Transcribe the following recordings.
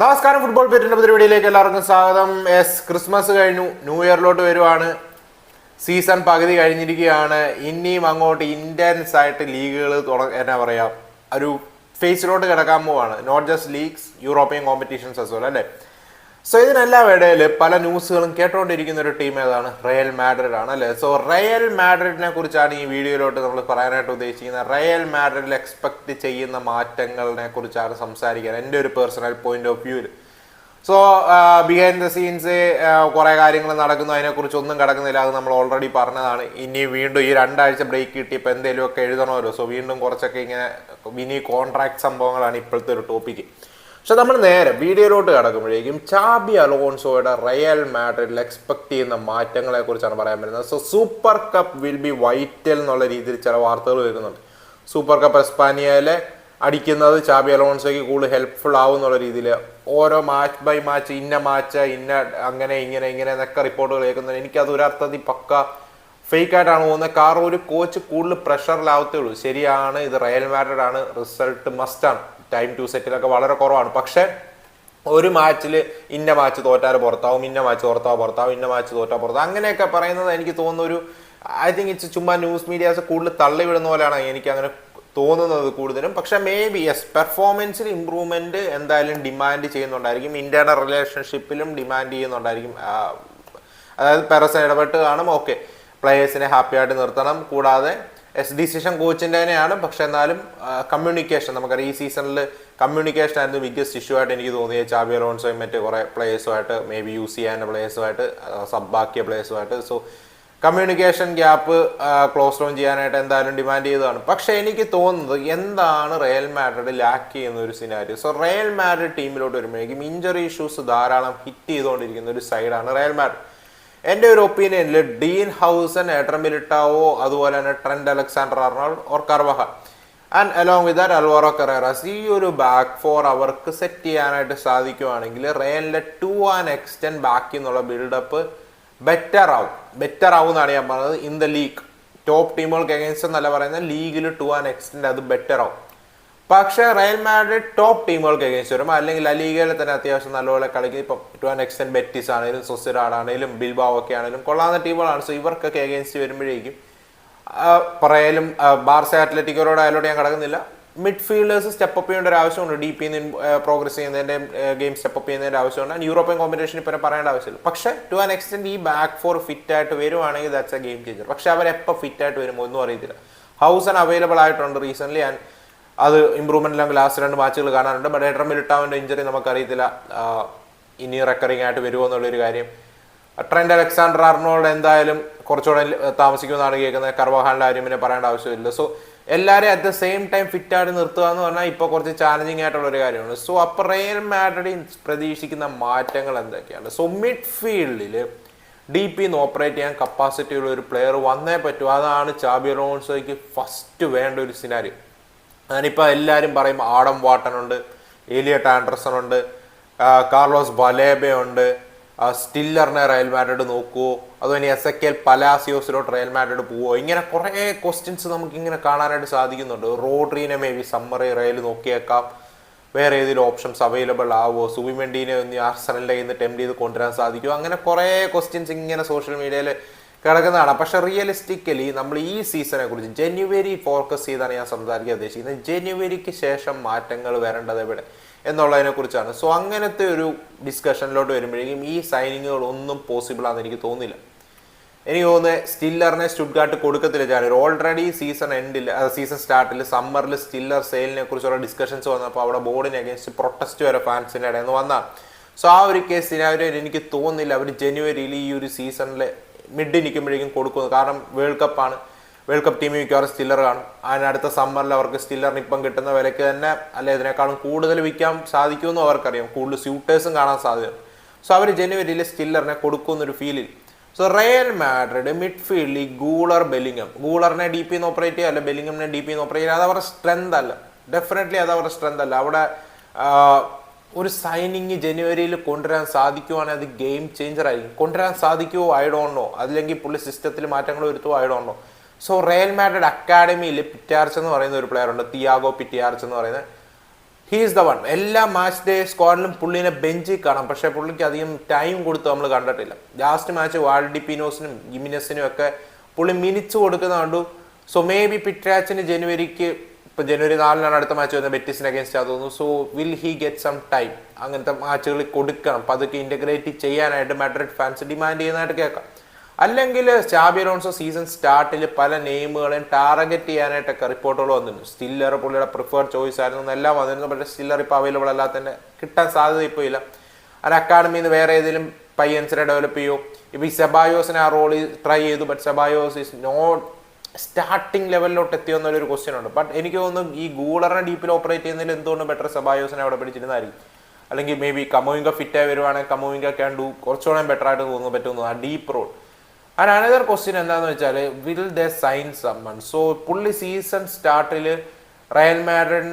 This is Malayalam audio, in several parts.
നമസ്കാരം ഫുട്ബോൾ പേരിന്റെ പരിപാടിയിലേക്ക് എല്ലാവർക്കും സ്വാഗതം. എസ് ക്രിസ്മസ് കഴിഞ്ഞു ന്യൂ ഇയറിലോട്ട് വരുവാണ്. സീസൺ പകുതി കഴിഞ്ഞിരിക്കുകയാണ്. ഇനിയും അങ്ങോട്ട് ഇന്റൻസ് ആയിട്ട് ലീഗുകൾ തുടങ്ങ എന്നാ പറയാ ഒരു ഫേസിലോട്ട് കിടക്കാൻ പോവാണ്. Not just leagues European competitions as അല്ലേ? സോ ഇതിനെല്ലാം ഇടയിൽ പല ന്യൂസുകളും കേട്ടുകൊണ്ടിരിക്കുന്ന ഒരു ടീം ഏതാണ്? റയൽ മാഡ്രിഡ് ആണ് അല്ലേ? സോ റയൽ മാഡ്രിഡിനെ കുറിച്ചാണ് ഈ വീഡിയോയിലോട്ട് നമ്മൾ പറയാനായിട്ട് ഉദ്ദേശിക്കുന്നത്. റയൽ മാഡ്രിഡിൽ എക്സ്പെക്ട് ചെയ്യുന്ന മാറ്റങ്ങളെ കുറിച്ചാണ് സംസാരിക്കാൻ എന്റെ ഒരു പേഴ്സണൽ പോയിന്റ് ഓഫ് വ്യൂവിൽ സോ ബിഹൈൻഡ് ദ സീൻസ് കുറെ കാര്യങ്ങൾ നടക്കുന്നു. അതിനെക്കുറിച്ച് ഒന്നും കിടക്കുന്നില്ല. അത് നമ്മൾ ഓൾറെഡി പറഞ്ഞതാണ്. ഇനി വീണ്ടും ഈ രണ്ടാഴ്ച ബ്രേക്ക് കിട്ടിയപ്പോൾ എന്തെങ്കിലുമൊക്കെ എഴുതണമല്ലോ. സോ വീണ്ടും കുറച്ചൊക്കെ ഇങ്ങനെ ഇനി കോൺട്രാക്ട് സംഭവങ്ങളാണ് ഇപ്പോഴത്തെ ഒരു ടോപ്പിക്ക് പക്ഷെ നമ്മൾ നേരെ വീഡിയോയിലോട്ട് കിടക്കുമ്പോഴേക്കും ചാബി അലോൺസോയുടെ റയൽ മാഡ്രിഡിൽ എക്സ്പെക്ട് ചെയ്യുന്ന മാറ്റങ്ങളെ കുറിച്ചാണ് പറയാൻ പറ്റുന്നത്. So super cup will be vital എന്നുള്ള രീതിയിൽ ചില വാർത്തകൾ വരുന്നുണ്ട്. സൂപ്പർ കപ്പ് എസ്പാനിയയിലെ അടിക്കുന്നത് ചാബി അലോൺസോയ്ക്ക് കൂടുതൽ ഹെൽപ്ഫുൾ ആവും എന്നുള്ള രീതിയിൽ ഓരോ മാച്ച് ബൈ മാച്ച് ഇന്ന മാച്ച് ഇന്ന അങ്ങനെ ഇങ്ങനെ ഇങ്ങനെ എന്നൊക്കെ റിപ്പോർട്ടുകൾ കേൾക്കുന്നത് എനിക്കത് ഒരർത്ഥത്തിൽ പക്ക ഫേക്ക് ആയിട്ടാണ് പോകുന്നത് കാരണം ഒരു കോച്ച് കൂടുതൽ പ്രഷറിലാവത്തേ ഉള്ളൂ. ശരിയാണ് ഇത് റയൽ മാഡ്രിഡ് ആണ് റിസൾട്ട് മസ്റ്റാണ് ടൈം ടു സെറ്റിലൊക്കെ വളരെ കുറവാണ്. പക്ഷെ ഒരു മാച്ചിൽ ഇന്ന മാച്ച് തോറ്റാൽ പുറത്താവും ഇന്ന മാച്ച് തോർത്താവ് പുറത്താവും ഇന്ന മാച്ച് തോറ്റാൽ പുറത്താവും. അങ്ങനെയൊക്കെ പറയുന്നത് എനിക്ക് തോന്നുന്ന ഒരു ഐ തിങ്ക് ഇറ്റ്സ് ചുമ്മാ ന്യൂസ് മീഡിയാസ് കൂടുതൽ തള്ളിവിടുന്ന പോലെയാണ് എനിക്ക് അങ്ങനെ തോന്നുന്നത് കൂടുതലും. പക്ഷേ മേ ബി യെസ് പെർഫോമൻസിൽ ഇമ്പ്രൂവ്മെന്റ് എന്തായാലും ഡിമാൻഡ് ചെയ്യുന്നുണ്ടായിരിക്കും. ഇന്റേണൽ റിലേഷൻഷിപ്പിലും ഡിമാൻഡ് ചെയ്യുന്നുണ്ടായിരിക്കും. അതായത് പെറസൻ ഇടപെട്ട് കാണും. ഓക്കെ പ്ലേയേഴ്സിനെ ഹാപ്പി ആയിട്ട് നിർത്തണം. കൂടാതെ എസ് ഡി ഡിസിഷൻ കോച്ചിന്റെ തന്നെയാണ് പക്ഷെ എന്നാലും കമ്മ്യൂണിക്കേഷൻ നമുക്കറിയാം ഈ സീസണിൽ കമ്മ്യൂണിക്കേഷൻ ആയിരുന്നു ബിഗ്ഗസ്റ്റ് ഇഷ്യൂ ആയിട്ട് എനിക്ക് തോന്നിയത്. ചാബി അലോൺസോയും മറ്റ് കുറേ പ്ലേയേഴ്സുമായിട്ട് മേ ബി യൂസ് ചെയ്യാൻ പ്ലേയേഴ്സുമായിട്ട് സബ്ബാക്കിയ പ്ലേയേഴ്സുമായിട്ട് so communication gap close down ചെയ്യാനായിട്ട് എന്തായാലും ഡിമാൻഡ് ചെയ്തതാണ്. പക്ഷെ എനിക്ക് തോന്നുന്നത് എന്താണ് റയൽ മാഡ്രിഡ് ലാക്ക് ചെയ്യുന്ന ഒരു സിനാരിയോ സോ റയൽ മാഡ്രിഡ് ടീമിലോട്ട് വരുമ്പോഴേക്കും ഇഞ്ചറി ഇഷ്യൂസ് ധാരാളം ഹിറ്റ് ചെയ്തുകൊണ്ടിരിക്കുന്ന ഒരു സൈഡാണ് റയൽ മാഡ്രിഡ് എന്റെ ഒരു ഒപ്പീനിയനിൽ ഡീൻ ഹൗസൻ മിലിട്ടാവോ അതുപോലെ തന്നെ Trent Alexander Arnold or Carvajal and along with that Alvaro Carreras ഈ ഒരു ബാക്ക് ഫോർ അവർക്ക് സെറ്റ് ചെയ്യാനായിട്ട് സാധിക്കുവാണെങ്കിൽ റയലിന്റെ ടു ആൻ എക്സ്റ്റെൻഡ് ബാക്കി എന്നുള്ള ബിൽഡപ്പ് ബെറ്റർ ആവും. ബെറ്റർ ആവും എന്നാണ് ഞാൻ പറഞ്ഞത്. ഇൻ ദ ലീഗ് ടോപ്പ് ടീമുകൾക്ക് എഗൈൻസ്റ്റ് എന്നല്ല പറയുന്നത്. ലീഗിൽ ടു ആൻ എക്സ്റ്റെൻഡ് അത് ബെറ്റർ ആവും. പക്ഷേ റയൽ മാഡ്രിഡ് ടോപ്പ് ടീമുകൾക്ക് എഗൻസ്റ്റ് വരും. അല്ലെങ്കിൽ ലലീഗയിൽ തന്നെ അത്യാവശ്യം നല്ലപോലെ കളിക്കും. ഇപ്പം ടു ആൻ എക്സ്റ്റെൻഡ് ബെറ്റിസ് ആണെങ്കിലും സൊസിറാഡ് ആണെങ്കിലും ബിൽബാവ് ഒക്കെ ആണെങ്കിലും കൊള്ളാവുന്ന ടീമുകളാണ്. സോ ഇവർക്കൊക്കെ എഗൈൻസ്റ്റ് വരുമ്പോഴേക്കും പറയാലും ബാർസ അത്ലറ്റിക്കോരോട് അതിലോട്ട് ഞാൻ കിടക്കുന്നില്ല. മിഡ്ഫീൽഡേഴ്സ് സ്റ്റെപ്പ് അപ്പ് ചെയ്യേണ്ട ഒരു ആവശ്യമുണ്ട്. ഡി പി പ്രോഗ്രസ് ചെയ്യുന്നതിന്റെ ഗെയിം സ്റ്റെപ്പ് അപ്പ് ചെയ്യുന്നതിന്റെ ആവശ്യമുണ്ട്. ആൻഡ് യൂറോപ്യൻ കോമ്പറ്റീഷൻ ഇപ്പം പറയേണ്ട ആവശ്യമില്ല. പക്ഷേ ടു ആൻ എക്സ്റ്റെൻഡ് ഈ ബാക്ക് ഫോർ ഫിറ്റ് ആയിട്ട് വരുവാണെങ്കിൽ ദാറ്റ്സ് എ ഗെയിം ചേഞ്ചർ പക്ഷേ അവരെപ്പോൾ ഫിറ്റ് ആയിട്ട് വരുമോ? ഒന്നും അറിയത്തില്ല. ഹൗസൺ അവൈലബിൾ ആയിട്ടുണ്ട് റീസെന്റ്ലി ആൻഡ് അത് ഇമ്പ്രൂവ്മെന്റ് എല്ലാം ലാസ്റ്റ് രണ്ട് മാച്ചുകൾ കാണാനുണ്ട്. ബട്ട് എഡ്രം മിലിട്ടാവിന്റെ ഇഞ്ചറി നമുക്കറിയത്തില്ല. ഇനി റെക്കറിങ് ആയിട്ട് വരുമോ എന്നുള്ളൊരു കാര്യം. ട്രെൻഡ് അലക്സാണ്ടർ അർണോൾഡ് എന്തായാലും കുറച്ചുകൂടെ താമസിക്കുമെന്നാണ് കേൾക്കുന്നത്. കർവഹാലിന്റെ കാര്യം പിന്നെ പറയേണ്ട ആവശ്യമില്ല. സോ എല്ലാവരെയും at the same time fit ആയിട്ട് നിർത്തുക എന്ന് പറഞ്ഞാൽ ഇപ്പോൾ കുറച്ച് ചാലഞ്ചിങ് ആയിട്ടുള്ള ഒരു കാര്യമാണ്. സോ അപ്പോൾ റയൽ മാഡ്രിഡ് പ്രതീക്ഷിക്കുന്ന മാറ്റങ്ങൾ എന്തൊക്കെയാണ്? സോ മിഡ് ഫീൽഡിൽ ഡി പി എന്ന് ഓപ്പറേറ്റ് ചെയ്യാൻ കപ്പാസിറ്റിയുള്ള ഒരു പ്ലെയർ വന്നേ പറ്റൂ. അതാണ് ചാബി റോൺസോയ്ക്ക് ഫസ്റ്റ് വേണ്ട ഒരു സിനാരി ഞാനിപ്പോൾ എല്ലാവരും പറയും ആഡം വാട്ടൺ ഉണ്ട് ഏലിയട്ട് ആൻഡർസൺ ഉണ്ട് കാർലോസ് ബലേബെ ഉണ്ട് ആ, സ്റ്റില്ലറിനെ റയൽ മാഡ്രിഡ് നോക്കുവോ അതുപോലെ എസ് എ കെൽ പലാസിയോസിലോട്ട് റയൽ മാഡ്രിഡ് പോവോ? ഇങ്ങനെ കുറേ ക്വസ്റ്റ്യൻസ് നമുക്ക് ഇങ്ങനെ കാണാനായിട്ട് സാധിക്കുന്നുണ്ട്. റോഡ്രീനെ മേ ബി സമ്മറി റയൽ നോക്കിയേക്കാം. വേറെ ഏതെങ്കിലും ഓപ്ഷൻസ് അവൈലബിൾ ആവുമോ സുബിമെൻഡീനെ ഒന്ന് ആർസനലിന്റെ കയ്യിൽ നിന്ന് ചെയ്ത് കൊണ്ടുവരാൻ സാധിക്കുമോ അങ്ങനെ കുറേ ക്വസ്റ്റ്യൻസ് ഇങ്ങനെ സോഷ്യൽ മീഡിയയിൽ കിടക്കുന്നതാണ്. പക്ഷെ റിയലിസ്റ്റിക്കലി നമ്മൾ ഈ സീസണെ കുറിച്ച് ജനുവരി ഫോക്കസ് ചെയ്താണ് ഞാൻ സംസാരിക്കാൻ ഉദ്ദേശിക്കുന്നത്. ജനുവരിക്ക് ശേഷം മാറ്റങ്ങൾ വരേണ്ടത് എവിടെ എന്നുള്ളതിനെ കുറിച്ചാണ്. സോ അങ്ങനത്തെ ഒരു ഡിസ്കഷനിലോട്ട് വരുമ്പോഴേക്കും ഈ സൈനിങ്ങുകൾ ഒന്നും പോസിബിൾ ആണെന്ന് എനിക്ക് തോന്നില്ല എനിക്ക് തോന്നുന്നത് സ്റ്റില്ലറിനെ സ്റ്റുഡ്ഗാർട്ട് കൊടുക്കത്തില്ല ചാനൽ ഓൾറെഡി സീസൺ എൻഡിൽ സീസൺ സ്റ്റാർട്ടിൽ സമ്മറിൽ സ്റ്റില്ലർ സെയിലിനെ കുറിച്ചുള്ള ഡിസ്കഷൻസ് വന്നപ്പോൾ അവിടെ ബോർഡിനെ അഗേൻസ്റ്റ് പ്രൊട്ടസ്റ്റ് വരെ ഫാൻസിന്റെ ഇടയിൽ നിന്ന് വന്നാണ് സോ ആ ഒരു കേസിന് അവർ എനിക്ക് തോന്നുന്നില്ല. അവർ ജനുവരിയിൽ ഈ ഒരു സീസണിൽ മിഡ് നിൽക്കുമ്പോഴേക്കും കൊടുക്കുന്നു കാരണം വേൾഡ് കപ്പാണ് വേൾഡ് കപ്പ് ടീമിൽ മിക്കവാറും സ്റ്റില്ലർ കാണും. അതിന് അടുത്ത സമ്മറിൽ അവർക്ക് സ്റ്റില്ലറിന് ഇപ്പം കിട്ടുന്ന വിലയ്ക്ക് തന്നെ അല്ലെ ഇതിനേക്കാളും കൂടുതൽ വിൽക്കാൻ സാധിക്കുമെന്നും അവർക്കറിയാം. കൂടുതൽ സ്യൂട്ടേഴ്സും കാണാൻ സാധ്യതയുണ്ട്. സോ അവർ ജനുവരിയിൽ സ്റ്റില്ലറിനെ കൊടുക്കുന്നൊരു ഫീലിൽ സോ റയൽ മാഡ്രിഡ് മിഡ്ഫീൽഡിൽ ഗൂളർ ബെല്ലിങ്ങം ഗൂളറിനെ ഡി പി ഓപ്പറേറ്റ് ചെയ്യുക അല്ല ബെല്ലിങ്ങമിനെ ഡി പി ഓപ്പറേറ്റ് ചെയ്യുക അത് അവരുടെ സ്ട്രെങ്ത് അല്ല. ഡെഫിനറ്റ്ലി അത് അവരുടെ സ്ട്രെങ്ത് അല്ല. അവിടെ ഒരു സൈനിങ് ജനുവരിയിൽ കൊണ്ടുവരാൻ സാധിക്കുവാണെങ്കിൽ അത് ഗെയിം ചേഞ്ചർ ആയിരിക്കും. കൊണ്ടുവരാൻ സാധിക്കുമോ ഐ അല്ലെങ്കിൽ പുള്ളി സിസ്റ്റത്തിൽ മാറ്റങ്ങൾ വരുത്തുമോ I don't know so Real Madrid അക്കാഡമിയിൽ Pitarch എന്ന് പറയുന്ന ഒരു പ്ലെയർ ഉണ്ട്. തിയാഗോ പിറ്റിയാർച്ച് എന്ന് പറയുന്നത് ഹീ ഈസ് ദ വൺ എല്ലാ മാച്ച് ഡേ സ്ക്വാഡിലും പുള്ളിനെ ബെഞ്ചിൽ കാണാം. പക്ഷേ പുള്ളിക്ക് അധികം ടൈം കൊടുത്ത് നമ്മൾ കണ്ടിട്ടില്ല. ലാസ്റ്റ് മാച്ച് വാൾഡിപ്പിനോസിനും ഗിമിനസിനും ഒക്കെ പുള്ളി മിനിച്ച് കൊടുക്കുന്ന കണ്ടു സോ മേ ബി പിറ്റാച്ചിന് ജനുവരിക്ക് ഇപ്പൊ ജനുവരി നാലിനാണ് അടുത്ത മാച്ച് വരുന്നത് ബെറ്റിസിന് അഗേൻസ്റ്റ് തോന്നുന്നു. So will he get some time അങ്ങനത്തെ മാച്ചുകൾ കൊടുക്കണം. പതുക്കെ ഇന്റഗ്രേറ്റ് ചെയ്യാനായിട്ട് മാഡ്രിഡ് ഫാൻസ് ഡിമാൻഡ് ചെയ്യുന്നതായിട്ട് കേൾക്കാം. അല്ലെങ്കിൽ ചാബി സീസൺ സ്റ്റാർട്ടിൽ പല നെയിമുകളെയും ടാർഗറ്റ് ചെയ്യാനായിട്ടൊക്കെ റിപ്പോർട്ടുകൾ വന്നിരുന്നു. സ്റ്റില്ലർ പുള്ളിയുടെ പ്രിഫേർഡ് ചോയ്സ് ആയിരുന്നു എന്നെല്ലാം വന്നിരുന്നു. പക്ഷേ സ്റ്റില്ലർ ഇപ്പോൾ അവൈലബിൾ അല്ലാത്തതിന്റെ കിട്ടാൻ സാധ്യത ഇപ്പോൾ ഇല്ല. അത് അക്കാഡമിയിൽ നിന്ന് വേറെ ഏതെങ്കിലും പയ്യൻസിനെ ഡെവലപ്പ് ചെയ്യോ? ഇപ്പോൾ ഈ സെബായോസിനെ ആ റോൾ ട്രൈ ചെയ്തു. But Ceballos is not starting ലെവലിലോട്ട് എത്തിയോ എന്നൊരു ക്വസ്റ്റ്യൻ ഉണ്ട്. ബട്ട് എനിക്ക് തോന്നുന്നു ഈ ഗൂളറിനെ ഡീപ്പിൽ ഓപ്പറേറ്റ് ചെയ്യുന്നതിൽ എന്തുകൊണ്ട് ബെറ്റർ സബായോസിനെ അവിടെ പിടിച്ചിരുന്നായിരിക്കും അല്ലെങ്കിൽ മേ ബി കമോയിങ്ക ഫിറ്റായി വരുവാണെങ്കിൽ കമോയിങ്ക ക്യാൻ ഡു കുറച്ചുകൂടെ ബെറ്റർ ആയിട്ട് തോന്നുന്നു പറ്റുന്നു ആ deep role and another question എന്താണെന്ന് വെച്ചാൽ will they sign someone so പുള്ളി സീസൺ സ്റ്റാർട്ടിൽ റയൽ മാഡ്രിഡ്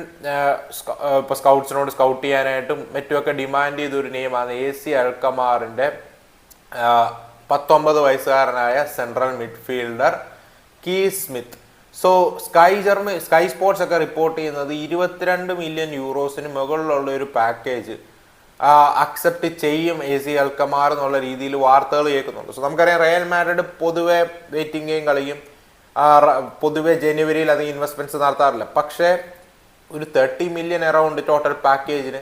ഇപ്പോൾ സ്കൗട്ട്സിനോട് സ്കൗട്ട് ചെയ്യാനായിട്ടും മറ്റുമൊക്കെ ഡിമാൻഡ് ചെയ്ത ഒരു നെയിമാണ് എ സി അൽക്കമാറിന്റെ പത്തൊമ്പത് വയസ്സുകാരനായ central midfielder Kees Smit so Sky ജർമ്മ Sky Sports ഒക്കെ റിപ്പോർട്ട് ചെയ്യുന്നത് ഇരുപത്തിരണ്ട് മില്യൺ യൂറോസിന് മുകളിലുള്ള ഒരു പാക്കേജ് അക്സെപ്റ്റ് ചെയ്യും എ സി അൽക്കമാർ എന്നുള്ള രീതിയിൽ വാർത്തകൾ കേൾക്കുന്നുണ്ട്. സോ നമുക്കറിയാം റയൽ മാഡ്രിഡ് പൊതുവെ വെയിറ്റിംഗ് ഗെയിം കളിയും പൊതുവെ ജനുവരിയിൽ അത് ഇൻവെസ്റ്റ്മെന്റ്സ് നടത്താറില്ല. പക്ഷേ ഒരു തേർട്ടി മില്യൺ അറൗണ്ട് ടോട്ടൽ പാക്കേജിന്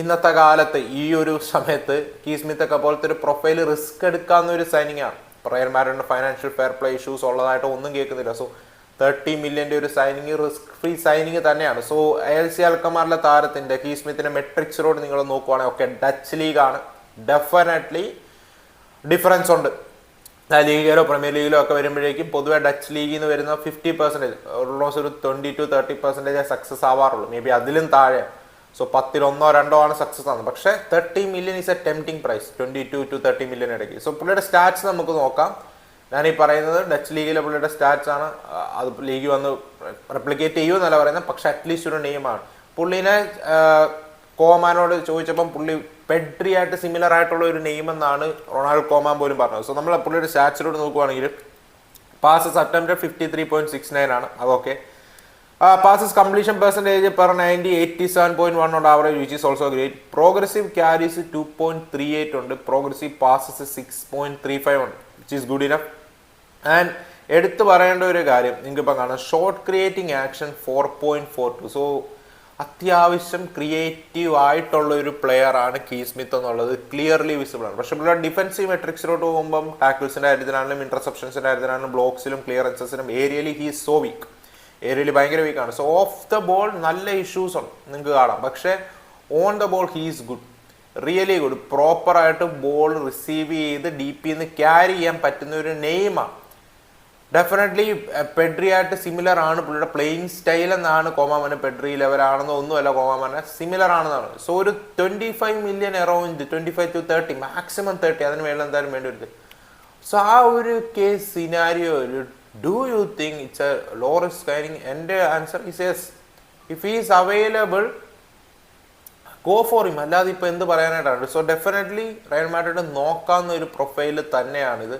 ഇന്നത്തെ കാലത്ത് ഈ ഒരു സമയത്ത് കീസ്മിത്തൊക്കെ പോലത്തെ ഒരു പ്രൊഫൈൽ റിസ്ക് എടുക്കാവുന്ന ഒരു സൈനിങ് ആണ്. റയൽ മാഡ്രിഡിന്റെ ഫൈനാൻഷ്യൽ ഫെയർ പ്ലേ ഇഷ്യൂസ് ഉള്ളതായിട്ട് ഒന്നും കേൾക്കുന്നില്ല. സോ തേർട്ടി മില്യന്റെ ഒരു സൈനിങ് റിസ്ക് ഫ്രീ സൈനിങ് തന്നെയാണ്. സോ എൽ സി അൽക്കമാറിലെ താരത്തിന്റെ കീസ്മിത്തിന്റെ മെട്രിക്സിലോട് നിങ്ങൾ നോക്കുവാണെങ്കിൽ ഒക്കെ ഡച്ച് ലീഗാണ് ഡെഫിനറ്റ്ലി ഡിഫറൻസ് ഉണ്ട്. ലീഗിലോ പ്രീമിയർ ലീഗിലോ ഒക്കെ വരുമ്പോഴേക്കും പൊതുവേ ഡച്ച് ലീഗിൽ നിന്ന് വരുന്ന ഫിഫ്റ്റി പെർസെന്റേജ് ഓൾമോസ്റ്റ് ഒരു twenty two thirty percentage success ആവാറുള്ളൂ. Maybe അതിലും താഴെ. സോ പത്തിൽ ഒന്നോ രണ്ടോ ആണ് സക്സസ് ആണ് പക്ഷേ thirty million is a tempting price twenty two two thirty million ഇടയ്ക്ക്. സോ പുള്ളിയുടെ സ്റ്റാറ്റ്സ് നമുക്ക് നോക്കാം. ഞാൻ ഈ പറയുന്നത് ഡച്ച് ലീഗിലെ പുള്ളിയുടെ സ്റ്റാറ്റ്സ് ആണ്. അത് ലീഗ് വന്ന് റെപ്ലിക്കേറ്റ് ചെയ്യൂ ചെയ്യുമെന്നല്ല പറയുന്നത്. പക്ഷെ അറ്റ്ലീസ്റ്റ് ഒരു നെയിമാണ് പുള്ളിനെ കോമാനോട് ചോദിച്ചപ്പം പുള്ളി പെഡ്രി ആയിട്ട് സിമിലർ ആയിട്ടുള്ള ഒരു നെയിം എന്നാണ് റൊണാൾഡ് കോമാൻ പോലും പറഞ്ഞത്. സോ നമ്മൾ പുള്ളിയുടെ സ്റ്റാറ്റ്സിലോട്ട് നോക്കുവാണെങ്കിൽ passes attempt fifty three point six nine ആണ്. അതൊക്കെ passes completion percentage per ninety eighty seven point one ഉണ്ട് average which is also great progressive carries two point three eight ഉണ്ട്. Progressive passes six point three five ഉണ്ട് which is good enough and എടുത്തു പറയേണ്ട ഒരു കാര്യം നിങ്ങൾക്ക് ഇപ്പം കാണാം. Shot creating action four point four two so അത്യാവശ്യം ക്രിയേറ്റീവ് ആയിട്ടുള്ള ഒരു പ്ലെയർ ആണ് കീ സ്മിത്ത് എന്നുള്ളത്. ക്ലിയർലി വിസിബിൾ ആണ്. പക്ഷെ പിള്ളേർ ഡിഫൻസീവ് മെട്രിക്സിലോട്ട് പോകുമ്പം ടാക്കിൾസിന്റെ കാര്യത്തിലാണെങ്കിലും ഇന്റർസെപ്ഷൻസിന്റെ കാര്യത്തിലാണെങ്കിലും ബ്ലോക്സിലും ക്ലിയറൻസസിലും ഏരിയലി ഹീ സോ വീക്ക് ഏരിയയിൽ ഭയങ്കര വീക്കാണ് സോ ഓഫ് ദ ബോൾ നല്ല ഇഷ്യൂസ് ഉണ്ട്. നിങ്ങൾക്ക് കാണാം. പക്ഷേ on the ball he's good really good പ്രോപ്പറായിട്ട് ബോൾ റിസീവ് ചെയ്ത് ഡി നിന്ന് ക്യാരി ചെയ്യാൻ പറ്റുന്ന ഒരു നെയിമാണ് ഡെഫിനറ്റ്ലി പെഡ്രി ആയിട്ട് സിമിലർ ആണ്. പുള്ളിയുടെ പ്ലേയിങ് സ്റ്റൈൽ എന്നാണ് കോമാമന പെഡ്രി ലെവലാണെന്നോ ഒന്നുമല്ല കോമാമന. സിമിലർ ആണെന്നാണ്. സോ ഒരു twenty five million around twenty five to thirty maximum thirty അതിന് മേലെ എന്തായാലും വേണ്ടി വരുത് സോ ആ ഒരു case scenario do you think it's a low risk കാര്യം എന്റെ answer is yes if is available go for him അല്ലാതെ ഇപ്പോൾ എന്ത് പറയാനായിട്ടാണ്? സോ ഡെഫിനറ്റ്ലി റയൽ മാഡ്രിഡ് നോക്കാവുന്ന ഒരു പ്രൊഫൈൽ തന്നെയാണിത്.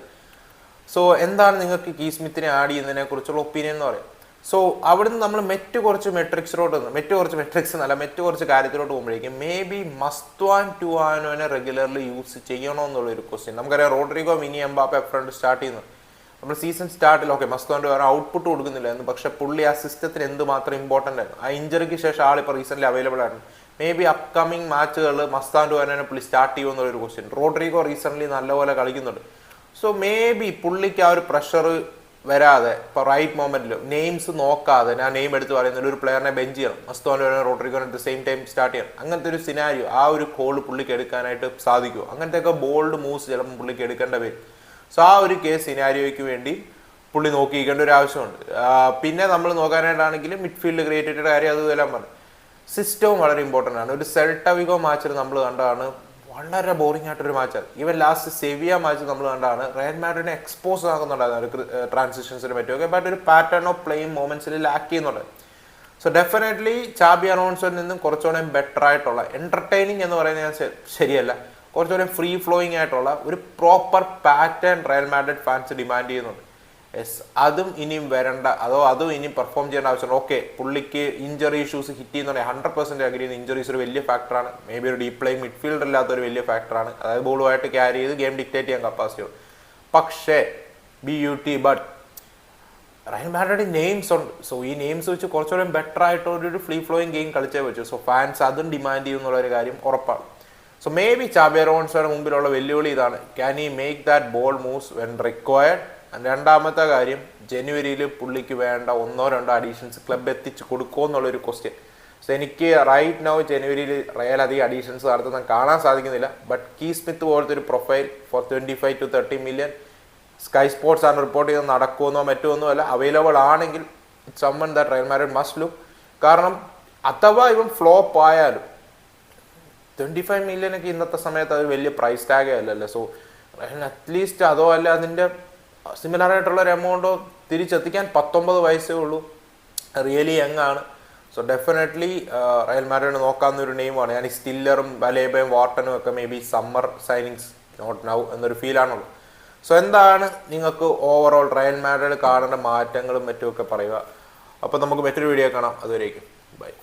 സോ എന്താണ് നിങ്ങൾക്ക് കീ സ്മിത്തിനെ ആഡ് ചെയ്യുന്നതിനെ കുറിച്ചുള്ള ഒപ്പീനിയൻ എന്ന് പറയാം? സോ അവിടുന്ന് നമ്മൾ മെറ്റ് കുറച്ച് മെട്രിക്സിലോട്ട് വന്നു മെറ്റ് കുറച്ച് മെട്രിക്സ് എന്നല്ല മെറ്റ് കുറച്ച് കാര്യത്തിലോട്ട് പോകുമ്പോഴേക്കും മേ ബി മസ്ത്വാൻ ടു ആനോനെ റെഗുലർലി യൂസ് ചെയ്യണോ എന്നുള്ളൊരു ക്വസ്റ്റ്യൻ നമുക്കറിയാം റോഡ്രിഗോ മിനി എംബാപ്പ എഫ്രണ്ട് സ്റ്റാർട്ട് ചെയ്യുന്നത് നമ്മൾ സീസൺ സ്റ്റാർട്ടിൽ ഓക്കെ മസ്തോന്റെ വേറെ ഔട്ട്പുട്ട് കൊടുക്കുന്നില്ലായിരുന്നു പക്ഷെ പുള്ളി ആ സിസ്റ്റത്തിന് എന്തുമാത്രം ഇമ്പോർട്ടന്റ് ആയിരുന്നു? ആ ഇഞ്ചറിക്ക് ശേഷം ആൾ ഇപ്പോൾ റീസെന്റ്ലി അവൈലബിൾ ആയിരുന്നു മേ ബി അപ്കമിങ് മാച്ചുകൾ മസ്താന്റെ വരാനും പുള്ളി സ്റ്റാർട്ട് ചെയ്യുമെന്നുള്ളൊരു ക്വസ്റ്റ്യൻ റോഡ്രിഗോ റീസെന്റ്ലി നല്ലപോലെ കളിക്കുന്നുണ്ട്. സോ മേ ബി പുള്ളിക്ക് ആ ഒരു പ്രഷർ വരാതെ ഇപ്പോൾ റൈറ്റ് മൊമെന്റിൽ നെയിംസ് നോക്കാതെ ഞാൻ നെയിം എടുത്ത് പറയുന്നത് ഒരു പ്ലെയറിനെ ബെഞ്ച് ചെയ്യണം. മസ്തോനെ Rodrigo at the same time start ചെയ്യണം. അങ്ങനത്തെ ഒരു സിനാരിയോ ആ ഒരു കോൾ പുള്ളിക്ക് എടുക്കാനായിട്ട് സാധിക്കുമോ അങ്ങനത്തെ ഒക്കെ ബോൾഡ് മൂവ്സ് ചിലപ്പോൾ പുള്ളിക്ക് എടുക്കേണ്ട വരും. സോ ആ ഒരു കേസ് സിനാരിയോയ്ക്ക് വേണ്ടി പുള്ളി നോക്കിയിരിക്കേണ്ട ഒരു ആവശ്യമുണ്ട്. പിന്നെ നമ്മൾ നോക്കാനായിട്ടാണെങ്കിൽ മിഡ്ഫീൽഡ് ക്രിയേറ്റഡ് കാര്യം അതുമെല്ലാം പറഞ്ഞു. സിസ്റ്റവും വളരെ ഇമ്പോർട്ടന്റ് ആണ്. ഒരു സെൽട്ടവിഗോ മാച്ചിൽ നമ്മൾ കണ്ടതാണ്. വളരെ ബോറിംഗ് ആയിട്ടൊരു മാച്ചാണ് ഈവൻ ലാസ്റ്റ് സെവിയ മാച്ച് നമ്മൾ കണ്ടാണ് റയൽ മാഡ്രിഡിനെ എക്സ്പോസ് ആക്കുന്നുണ്ടായിരുന്നു ട്രാൻസിഷൻസിന് പറ്റുമൊക്കെ ബട്ട് ഒരു പാറ്റേൺ ഓഫ് പ്ലേയിങ് മൊമെന്റ്സിൽ ലാക്ക് ചെയ്യുന്നുണ്ട് സോ ഡെഫിനറ്റ്ലി ചാബി അലോൺസോയിൽ നിന്നും കുറച്ചുകൂടെ ബെറ്റർ ആയിട്ടുള്ള എന്റർടൈനിങ് എന്ന് പറയുന്നത് ശരിയല്ല. കുറച്ചുകൂടെ ഫ്രീ ഫ്ലോയിങ് ആയിട്ടുള്ള ഒരു proper pattern Real Madrid fans demand ചെയ്യുന്നുണ്ട്. യെസ് അതും ഇനിയും വരണ്ട. അതോ അതും ഇനിയും പെർഫോം ചെയ്യേണ്ട ആവശ്യമുണ്ട് ഓക്കെ പുള്ളിക്ക് ഇഞ്ചറി ഇഷ്യൂസ് ഹിറ്റ് ചെയ്യുന്നുണ്ട് ഹൺഡ്രഡ് പെർസെന്റ് അഗ്രി ചെയ്യുന്ന ഇഞ്ചറീസ് ഒരു വലിയ ഫാക്ടറാണ് മേ ബി ഒരു ഡീപ് പ്ലേയിങ് മിഡ്ഫീൽഡർ ഇല്ലാത്ത ഒരു വലിയ ഫാക്ടറാണ് അതായത് ബോളുമായിട്ട് ക്യാരി ചെയ്ത് ഗെയിം ഡിക്റ്റേറ്റ് ചെയ്യാൻ കപ്പാസിറ്റി ഉണ്ട് പക്ഷേ B U T but Real Madrid names ഉണ്ട്. സോ ഈ നെയിംസ് വെച്ച് കുറച്ചുകൂടെ ബെറ്റർ ആയിട്ട് ഒരു ഫ്രീ ഫ്ലോയിങ് ഗെയിം കളിച്ചേ പറ്റൂ. സോ ഫാൻസ് അതും ഡിമാൻഡ് ചെയ്യുന്നുള്ള ഒരു കാര്യം ഉറപ്പാണ്. സോ മേ ബി ചാബിയറോൺസോയുടെ മുമ്പിലുള്ള വെല്ലുവിളി ഇതാണ്. Can he make that ball moves when required രണ്ടാമത്തെ കാര്യം ജനുവരിയിൽ പുള്ളിക്ക് വേണ്ട ഒന്നോ രണ്ടോ അഡീഷൻസ് ക്ലബ് എത്തിച്ച് കൊടുക്കുമോ എന്നുള്ളൊരു ക്വസ്റ്റ്യൻ സോ എനിക്ക് റൈറ്റ് നൗ ജനുവരിയിൽ റയൽ അധികം അഡീഷൻസ് നടത്തുന്ന കാണാൻ സാധിക്കുന്നില്ല. ബട്ട് കീ സ്മിത്ത് പോലത്തെ ഒരു profile for twenty five to thirty million Sky Sports ആണ് റിപ്പോർട്ട് ചെയ്ത് നടക്കുമെന്നോ മറ്റോ ഒന്നും അല്ല അവൈലബിൾ ആണെങ്കിൽ it's someone that Real Madrid must look കാരണം അഥവാ ഇവൻ ഫ്ലോപ്പ് ആയാലും ട്വന്റി ഫൈവ് മില്യൺ ഒക്കെ ഇന്നത്തെ സമയത്ത് അത് വലിയ പ്രൈസ് ടാഗേ അല്ലല്ലോ. സോ അറ്റ്ലീസ്റ്റ് അതോ അല്ല അതിന്റെ സിമിലർ ആയിട്ടുള്ള ഒരു എമൗണ്ടോ തിരിച്ചെത്തിക്കാൻ പത്തൊമ്പത് വയസ്സേ ഉള്ളൂ. റിയലി യങ് ആണ്. സോ ഡെഫിനറ്റ്ലി റയൽ മാഡ്രിഡ് നോക്കാവുന്ന ഒരു നെയിമാണ് ഞാൻ ഈ സ്റ്റില്ലറും വലേബയും വാർട്ടനും ഒക്കെ maybe summer signings not now എന്നൊരു ഫീലാണുള്ളത് സോ എന്താണ് നിങ്ങൾക്ക് ഓവറോൾ റയൽ മാഡ്രിഡ് കാണേണ്ട മാറ്റങ്ങളും മറ്റുമൊക്കെ പറയുക. അപ്പോൾ നമുക്ക് മറ്റൊരു വീഡിയോ കാണാം. അതുവരേക്കും. ബൈ